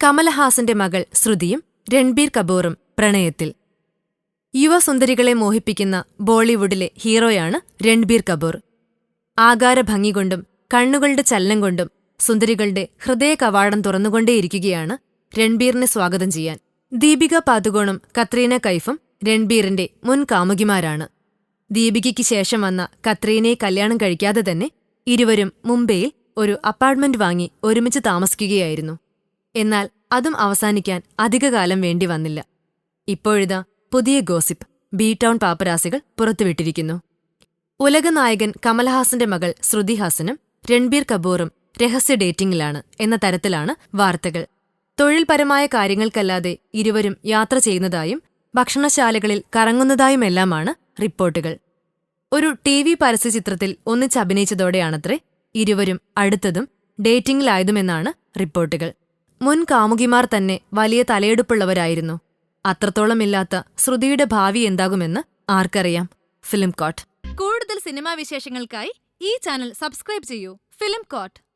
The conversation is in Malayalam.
കമലഹാസന്റെ മകൾ ശ്രുതിയും രൺബീർ കപൂറും പ്രണയത്തിൽ. യുവസുന്ദരികളെ മോഹിപ്പിക്കുന്ന ബോളിവുഡിലെ ഹീറോയാണ് രൺബീർ കപൂർ. ആകാരഭംഗി കൊണ്ടും കണ്ണുകളുടെ ചലനം കൊണ്ടും സുന്ദരികളുടെ ഹൃദയ കവാടം തുറന്നുകൊണ്ടേയിരിക്കുകയാണ് രൺബീറിനെ സ്വാഗതം ചെയ്യാൻ. ദീപിക പാതുകോണും കത്രീന കൈഫും രൺബീറിന്റെ മുൻ കാമുകിമാരാണ്. ദീപികയ്ക്ക് ശേഷം വന്ന കത്രീനയെ കല്യാണം കഴിക്കാതെ തന്നെ ഇരുവരും മുംബൈയിൽ ഒരു അപ്പാർട്ട്മെന്റ് വാങ്ങി ഒരുമിച്ച് താമസിക്കുകയായിരുന്നു. എന്നാൽ അതും അവസാനിക്കാൻ അധികകാലം വേണ്ടി വന്നില്ല. ഇപ്പോഴിതാ പുതിയ ഗോസിപ്പ് ബി ടൗൺ പാപ്പരാസികൾ പുറത്തുവിട്ടിരിക്കുന്നു. ഉലകനായകൻ കമൽഹാസന്റെ മകൾ ശ്രുതി ഹാസനും രൺബീർ കപൂറും രഹസ്യ ഡേറ്റിംഗിലാണ് എന്ന തരത്തിലാണ് വാർത്തകൾ. തൊഴിൽപരമായ കാര്യങ്ങൾക്കല്ലാതെ ഇരുവരും യാത്ര ചെയ്യുന്നതായും ഭക്ഷണശാലകളിൽ കറങ്ങുന്നതായുമെല്ലാമാണ് റിപ്പോർട്ടുകൾ. ഒരു ടി വി പരസ്യചിത്രത്തിൽ ഒന്നിച്ചഭിനയിച്ചതോടെയാണത്രേ ഇരുവരും അടുത്തതും ഡേറ്റിംഗിലായതുമെന്നാണ് റിപ്പോർട്ടുകൾ. മുൻ കാമുകിമാർ തന്നെ വലിയ തലയെടുപ്പുള്ളവരായിരുന്നു. അത്രത്തോളമില്ലാത്ത ശ്രുതിയുടെ ഭാവി എന്താകുമെന്ന് ആർക്കറിയാം. Film coat. കൂടുതൽ സിനിമാ വിശേഷങ്ങൾക്കായി ഈ ചാനൽ സബ്സ്ക്രൈബ് ചെയ്യൂ. Film coat.